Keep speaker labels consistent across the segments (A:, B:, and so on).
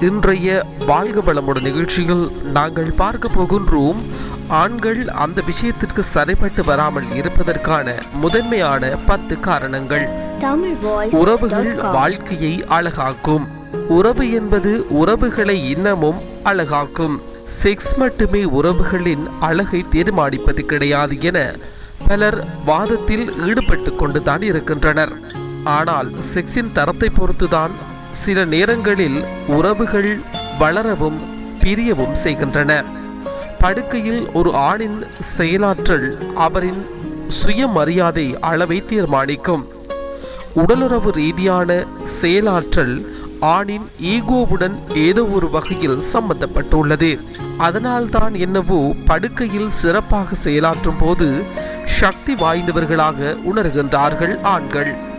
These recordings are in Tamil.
A: இன்றைய வாழ்க வளமுடன் நிகழ்ச்சியில் நாங்கள் பார்க்க போகின்றோம் ஆண்கள் அந்த விஷயத்திற்கு சரிபட்டு வராமல் இருப்பதற்கான முதன்மையான பத்து காரணங்கள். உறவுகள் வாழ்க்கையை அழகாக்கும். உறவு என்பது உறவுகளை இன்னமும் அழகாக்கும். செக்ஸ் மட்டுமே உறவுகளின் அழகை தீர்மானிப்பது கிடையாது என பலர் வாதத்தில் ஈடுபட்டு கொண்டுதான் இருக்கின்றனர். ஆனால் செக்ஸின் தரத்தை பொறுத்துதான் சில நேரங்களில் உறவுகள் வளரவும் பிரியவும் செய்கின்றன. படுக்கையில் ஒரு ஆணின் செயலாற்றல் அவரின் சுயமரியாதை அளவை தீர்மானிக்கும். உடலுறவு ரீதியான செயலாற்றல் ஆணின் ஈகோவுடன் ஏதோ ஒரு வகையில் சம்பந்தப்பட்டுள்ளது. அதனால்தான் என்னவோ படுக்கையில் சிறப்பாக செயலாற்றும் போது சக்தி வாய்ந்தவர்களாக உணர்கின்றார்கள் ஆண்கள்.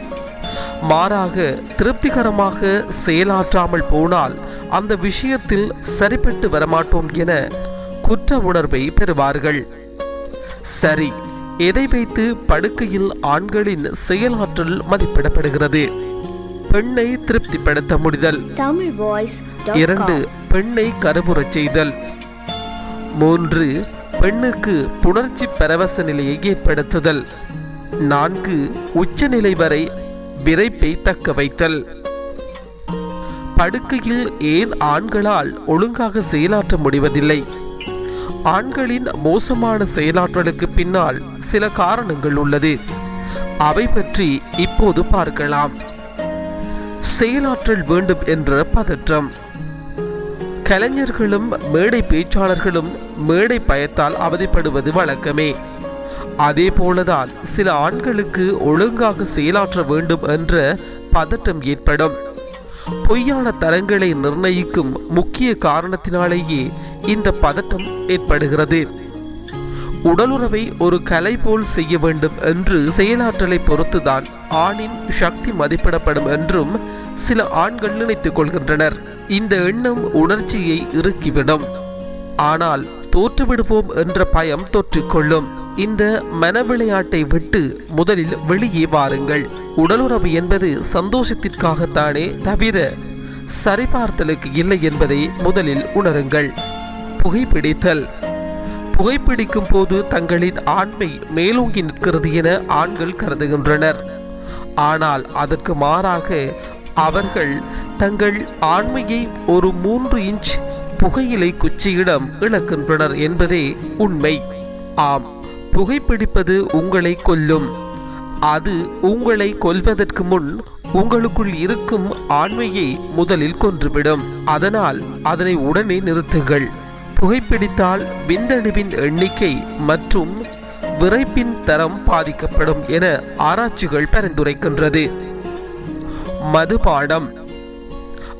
A: மாறாக திருப்திகரமாக செயலாற்றாமல் போனால் அந்த விஷயத்தில் சரிப்பட்டு வரமாட்டோம் என குற்ற உணர்வை பெறுவார்கள். சரி எதை வைத்து படுக்கையில் ஆண்களின் செயலாற்றல் மதிப்பிடப்படுகிறது? பெண்ணை திருப்திப்படுத்த முடிதல். இரண்டு பெண்ணை கருவுறச் செய்தல். மூன்று பெண்ணுக்கு புணர்ச்சி பரவச நிலையை ஏற்படுத்துதல். நான்கு உச்சநிலை வரை விரைப்பை தக்க வைத்தல். படுக்கையில் ஏன் ஆண்களால் ஒழுங்காக செயலாற்ற முடிவதில்லை? ஆண்களின் மோசமான செயலாற்றலுக்கு பின்னால் சில காரணங்கள் உள்ளது. அவை பற்றி இப்போது பார்க்கலாம். செயலாற்றல் வேண்டும் என்ற பதற்றம். கலைஞர்களும் மேடை பேச்சாளர்களும் மேடை பயத்தால் அவதிப்படுவது வழக்கமே. அதே போலதான் சில ஆண்களுக்கு ஒழுங்காக செயலாற்ற வேண்டும் என்ற பதட்டம் ஏற்படும். பொய்யான தரங்களை நிர்ணயிக்கும் முக்கிய காரணத்தினாலேயே இந்த பதட்டம் ஏற்படுகிறது. உடலுறவை ஒரு கலை போல் செய்ய வேண்டும் என்று செயலாற்றலை பொறுத்துதான் ஆணின் சக்தி மதிப்பிடப்படும் என்றும் சில ஆண்கள் நினைத்துக் கொள்கின்றனர். இந்த எண்ணம் உணர்ச்சியை இறுக்கிவிடும். ஆனால் தோற்றுவிடுவோம் என்ற பயம் தொற்றிக்கொள்ளும். இந்த மன விளையாட்டை விட்டு முதலில் வெளியே வாருங்கள். உடலுறவு என்பது சந்தோஷத்திற்காகத்தானே தவிர சரிபார்த்தலுக்கு இல்லை என்பதை முதலில் உணருங்கள். புகைப்பிடித்தல் புகைப்பிடிக்கும் போது தங்களின் ஆண்மை மேலோங்கி நிற்கிறது என ஆண்கள் கருதுகின்றனர். ஆனால் அதற்கு மாறாக அவர்கள் தங்கள் ஆண்மையை ஒரு மூன்று இன்ச் புகையிலை குச்சியிடம் இழக்கின்றனர் என்பதே உண்மை. ஆம். புகைப்பிடிப்பது உங்களை கொல்லும். அது உங்களை கொல்வதற்கு முன் உங்களுக்குள் இருக்கும் ஆண்மையை முதலில் கொன்றுவிடும். அதனால் அதனை உடனே நிறுத்துங்கள். புகைப்பிடித்தால் விந்தணுவின் எண்ணிக்கை மற்றும் விரைப்பின் தரம் பாதிக்கப்படும் என ஆராய்ச்சிகள் பரிந்துரைக்கின்றது. மதுபானம்.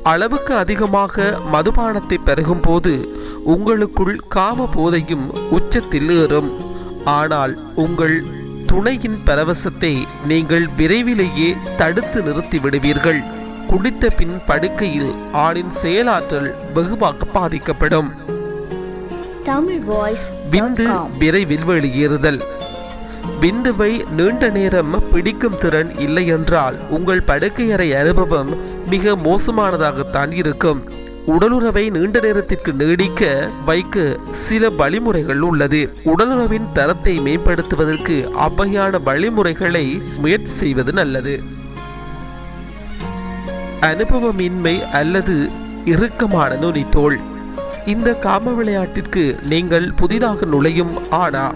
A: அளவுக்கு அதிகமாக மதுபானத்தை பருகும் போது உங்களுக்குள் காம போதையும் உச்சத்தில் ஏறும். ஆனால் உங்கள் துணையின் பரவசத்தை நீங்கள் விரைவிலேயே தடுத்து நிறுத்தி விடுவீர்கள். குடித்த பின் படுக்கையில் ஆணின் செயலாற்றல் வெகுவாக பாதிக்கப்படும். விந்து விரைவில் வெளியேறுதல். விந்துவை நீண்ட நேரம் பிடிக்கும் திறன் இல்லை என்றால் உங்கள் படுக்கையறை அனுபவம் மிக மோசமானதாகத்தான் இருக்கும். உடலுறவை நீண்ட நேரத்திற்கு நீடிக்க வைக்க சில வழிமுறைகள் உள்ளது. உடலுறவின் தரத்தை மேம்படுத்துவதற்கு அவ்வகையான வழிமுறைகளை முயற்சி செய்வது நல்லது. அனுபவமின்மை அல்லது இறுக்கமான நுனித்தோல். இந்த காம விளையாட்டிற்கு நீங்கள் புதிதாக நுழையும் ஆனா.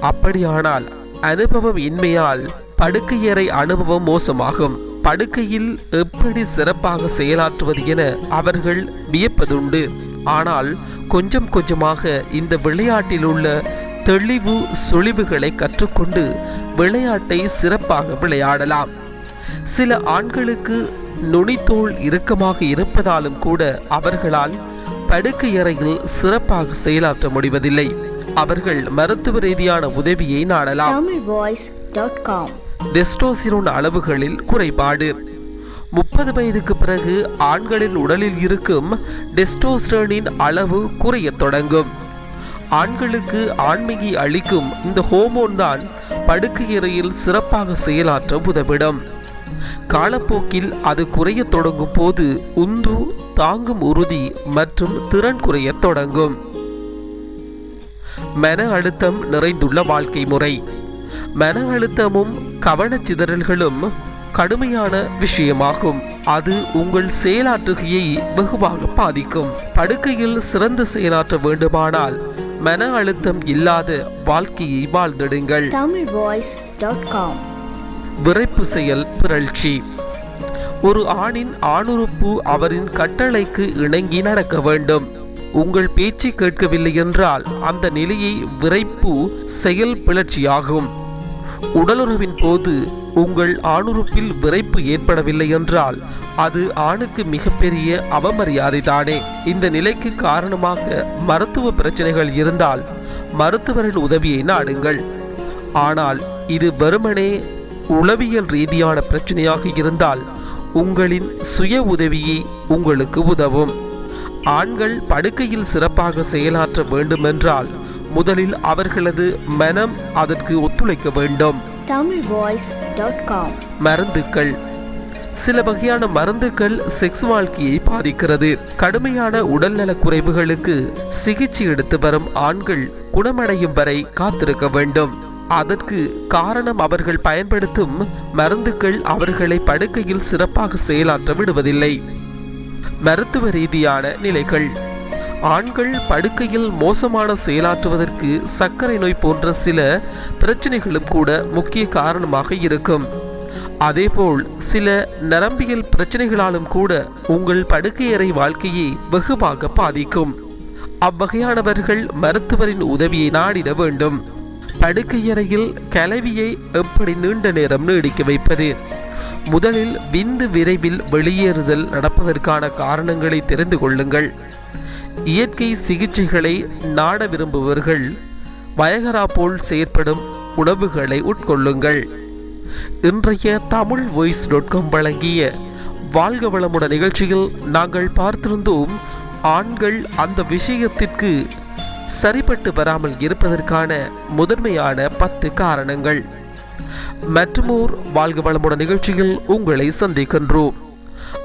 A: அப்படியானால் அனுபவம் இன்மையால் படுக்கையறை அனுபவம் மோசமாகும். படுக்கையில் எப்படி சிறப்பாக செயலாற்றுவது என அவர்கள் வியப்பதுண்டு. ஆனால் கொஞ்சம் கொஞ்சமாக இந்த விளையாட்டில் உள்ள தெளிவு சுழிவுகளை கற்றுக்கொண்டு விளையாட்டை சிறப்பாக விளையாடலாம். சில ஆண்களுக்கு நுனித்தோல் இறுக்கமாக இருப்பதாலும் கூட அவர்களால் படுக்கையறையில் சிறப்பாக செயலாற்ற முடிவதில்லை. அவர்கள் மருத்துவ ரீதியான உதவியை நாடலாம். டெஸ்டோசிரோன் அளவுகளில் குறைபாடு. முப்பது வயதுக்கு பிறகு ஆண்களின் உடலில் இருக்கும் டெஸ்டோஸ்டரோனின் அளவு குறையத் தொடங்கும். ஆண்களுக்கு ஆண்மையை அளிக்கும் இந்த ஹோமோன் தான் படுக்கையறையில் சிறப்பாக செயலாற்ற உதவிடும். காலப்போக்கில் அது குறையத் தொடங்கும் போது உந்து தாங்கும் உறுதி மற்றும் திறன் குறையத் தொடங்கும். மன அழுத்தம் நிறைந்துள்ள வாழ்க்கை முறை. மன அழுத்தமும் கவனச்சிதறல்களும் கடுமையான விஷயமாகும். அது உங்கள் செயலாற்றுகையை வெகுவாக பாதிக்கும். படுக்கையில் சிறந்து செயலாற்ற வேண்டுமானால் மன அழுத்தம் இல்லாத வாழ்க்கையை வாழ்ந்திடுங்கள். விரைப்பு செயல் பிறழ்ச்சி ஒரு ஆணின் ஆணுறுப்பு அவரின் கட்டளைக்கு இணங்கி நடக்க வேண்டும். உங்கள் பேச்சு கேட்கவில்லை என்றால் அந்த நிலையை விரைப்பு செயல் பிளர்ச்சியாகும் உடலுறவின் போது உங்கள் ஆணுறுப்பில் விரைப்பு ஏற்படவில்லை என்றால் அது ஆணுக்கு மிகப்பெரிய அவமரியாதை தானே இந்த நிலைக்கு காரணமாக மருத்துவ பிரச்சனைகள் இருந்தால் மருத்துவரின் உதவியை நாடுங்கள். ஆனால் இது வெறுமனே உளவியல் ரீதியான பிரச்சனையாக இருந்தால் உங்களின் சுய உதவியே உங்களுக்கு உதவும். ஆண்கள் படுக்கையில் சிறப்பாக செயலாற்ற வேண்டுமென்றால் முதலில் அவர்களது மனம் அதற்கு ஒத்துழைக்க வேண்டும். மருந்துக்கள். சில வகையான மருந்துகள் செக்ஸ் வாழ்க்கையை பாதிக்கிறது. கடுமையான உடல்நலக் குறைவுகளுக்கு சிகிச்சை எடுத்து வரும் ஆண்கள் குணமடையும் வரை காத்திருக்க வேண்டும். அதற்கு காரணம் அவர்கள் பயன்படுத்தும் மருந்துகள் அவர்களை படுக்கையில் சிறப்பாக செயலாற்ற விடுவதில்லை. மருத்துவ ரீதியான நிலைகள். ஆண்கள் படுக்கையில் மோசமான செயலாற்றுவதற்கு சர்க்கரை நோய் போன்ற சில பிரச்சனைகளும் கூட முக்கிய காரணமாக இருக்கும். அதேபோல் சில நரம்பியல் பிரச்சனைகளாலும் கூட உங்கள் படுக்கையறை வாழ்க்கையை வெகுவாக பாதிக்கும். அவ்வகையானவர்கள் மருத்துவரின் உதவியை நாடிட வேண்டும். படுக்கையறையில் கலவியை எப்படி நீண்ட நேரம் நீடிக்க வைப்பது? முதலில் விந்து விரைவில் வெளியேறுதல் நடப்பதற்கான காரணங்களை தெரிந்து கொள்ளுங்கள். இயற்கை சிகிச்சைகளை நாட விரும்புபவர்கள் வயகரா போல் செயற்படும் உணவுகளை உட்கொள்ளுங்கள். இன்றைய தமிழ் வாய்ஸ் டாட் காம் வழங்கிய வாழ்க வளமுட நிகழ்ச்சியில் நாங்கள் பார்த்திருந்தோம் ஆண்கள் அந்த விஷயத்திற்கு சரிப்பட்டு வராமல் இருப்பதற்கான முதன்மையான பத்து காரணங்கள். மற்றுமோர் வாழ்க வளமுட நிகழ்ச்சியில் உங்களை சந்திக்கின்றோம்.